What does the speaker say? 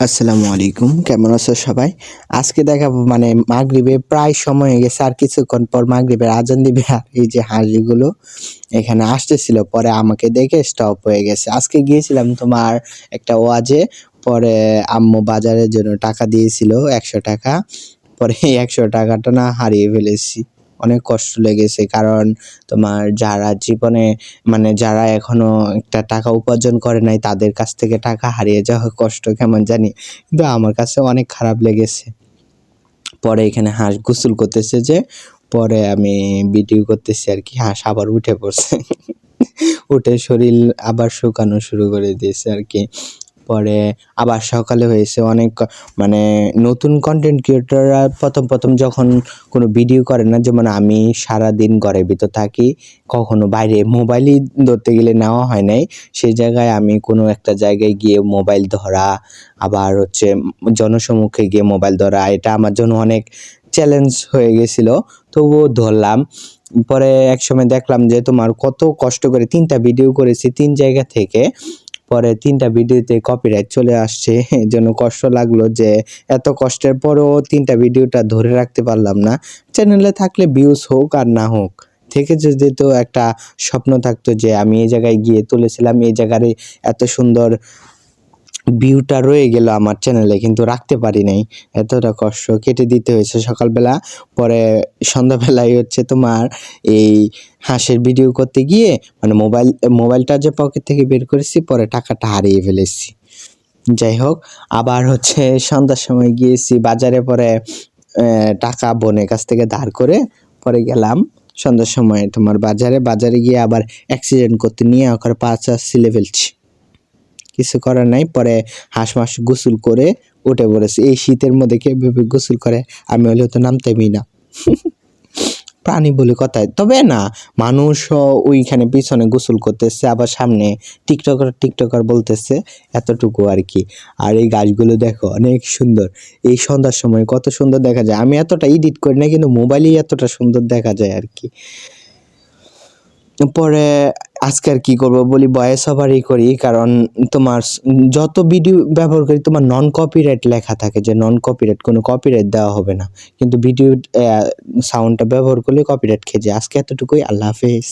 আসসালামু আলাইকুম, কেমন আছো সবাই? আজকে দেখাবো মানে মাগরিবে প্রায় সময় হয়ে গেছে, আর কিছুক্ষণ পর মাগরিবের আজান দিবে। আর এই যে হাঁসগুলো এখানে আসতেছিল, পরে আমাকে দেখে স্টপ হয়ে গেছে। আজকে গিয়েছিলাম তোমার একটা ওয়াজে, পরে আম্মু বাজারের জন্য টাকা দিয়েছিল একশো টাকা। পরে একশো টাকাটা না হারিয়ে ফেলেছি। অনেক কষ্ট লেগেছে। কারণ তোমার যারা জীবনে মানে যারা এখনও একটা টাকা উপার্জন করে নাই, তাদের কাছ থেকে টাকা হারিয়ে যাওয়া কষ্ট কেমন জানি। কিন্তু আমার কাছে অনেক খারাপ লেগেছে। পরে এখানে হাঁস গোসল করতেছে যে, পরে আমি ভিডিও করতেছি আর কি, হাঁস আবার উঠে পড়ছে। উঠে শরীর আবার শুকানো শুরু করে দিয়েছে আর কি। পরে আবার সকালে হয়েছে অনেক মানে নতুন কন্টেন্ট ক্রিয়েটররা প্রথম প্রথম যখন কোনো ভিডিও করে না, যেমন আমি সারা দিন ঘরের ভিতর থাকি, কখনো বাইরে মোবাইলই ধরতে গেলে নেওয়া হয় নাই। সেই জায়গায় আমি কোনো একটা জায়গায় গিয়ে মোবাইল ধরা, আবার হচ্ছে জনসমুখে গিয়ে মোবাইল ধরা, এটা আমার জন্য অনেক চ্যালেঞ্জ হয়ে গেছিল। তবুও ধরলাম। পরে একসময় দেখলাম যে তোমার কত কষ্ট করে তিনটা ভিডিও করেছি, তিন জায়গা থেকে। পরে তিনটা ভিডিওতে কপিরাইট চলে আসছে। এই জন্য কষ্ট লাগল যে এত কষ্টের পরেও তিনটা ভিডিওটা ধরে রাখতে পারলাম না। চ্যানেলে থাকলে ভিউজ হোক আর না হোক, থেকে যদি তো একটা স্বপ্ন থাকতো যে আমি এই জায়গায় গিয়ে তুলেছিলাম, এই জায়গারে এত সুন্দর ভিউটা রয়ে গেল আমার চ্যানেলে কিন্তু রাখতে পারি নাই। এতটা কষ্ট কেটে দিতে হয়েছে সকালবেলা। পরে সন্ধ্যাবেলায় হচ্ছে তোমার এই হাঁসের ভিডিও করতে গিয়ে মানে মোবাইল মোবাইলটা যে পকেট থেকে বের করেছি, পরে টাকাটা হারিয়ে ফেলেছি। যাই হোক, আবার হচ্ছে সন্ধ্যার সময় গিয়েছি বাজারে, পরে টাকা বোনের কাছ থেকে ধার করে, পরে গেলাম সন্ধ্যার সময় তোমার বাজারে। বাজারে গিয়ে আবার অ্যাক্সিডেন্ট করতে নিয়ে ওখানে পাঁচ আর সিলে ফেলছি কিছু করার নাই। পরে হাঁস মাস গোসল করে উঠে পড়েছে। এই শীতের মধ্যে কে ভেবে গোসল করে? আমি হলে তো নামতামই না। প্রাণী বলে কথায় তবে না, মানুষও ওইখানে পিছনে গোসল করতেছে, আবার সামনে টিকটকার টিকটকার বলতেছে, এতটুকু আর কি। আর এই গাছগুলো দেখো, অনেক সুন্দর। এই সন্ধ্যার সময় কত সুন্দর দেখা যায়। আমি এতটা এডিট করি না, কিন্তু মোবাইলেই এতটা সুন্দর দেখা যায় আর কি। পরে আজকে আর কি করব বলি ভয়েস ওভারই করি, কারণ তোমার যত ভিডিও ব্যবহার করি তোমার নন কপিরাইট লেখা থাকে যে নন কপিরাইট কোনো কপিরাইট দেওয়া হবে না। কিন্তু ভিডিও সাউন্ডটা ব্যবহার করলে কপিরাইট খেয়ে যায়। আজকে এতটুকুই, আল্লাহ হাফেজ।